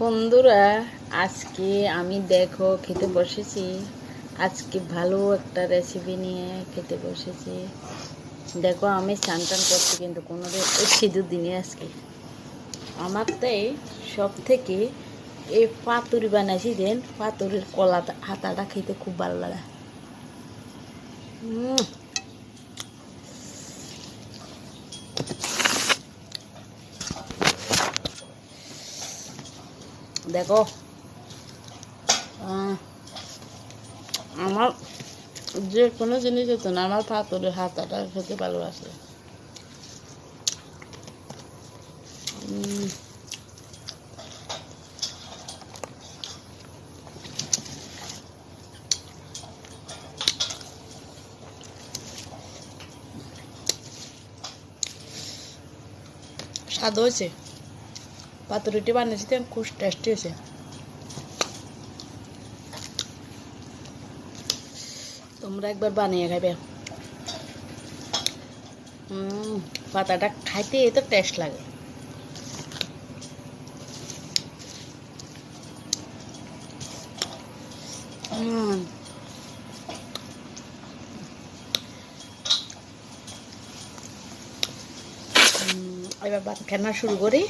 বন্ধুরা, আজকে আমি দেখো খেতে বসেছি। আজকে ভালো একটা রেসিপি নিয়ে খেতে বসেছি। দেখো, আমি স্নান টান করছি কিন্তু কোনো সিঁদুর দিনে আজকে। আমার তাই সব থেকে এই পাতুরি বানাইছি দেন, পাতুরির কলা হাতাটা খেতে খুব ভালো লাগে। দেখো। আমার যে কোনো জিনিস হতো না আমার পাথরের হাতাটা খেতে ভালোবাসে। স্বাদ হয়েছে? পাতুরিটি বানিয়েছি তো খুব টেস্টি হয়েছে। তোমরা একবার বানিয়ে খাবে। পাতাটা খাইতে তো টেস্ট লাগে। এবার ভাত খানা শুরু করি।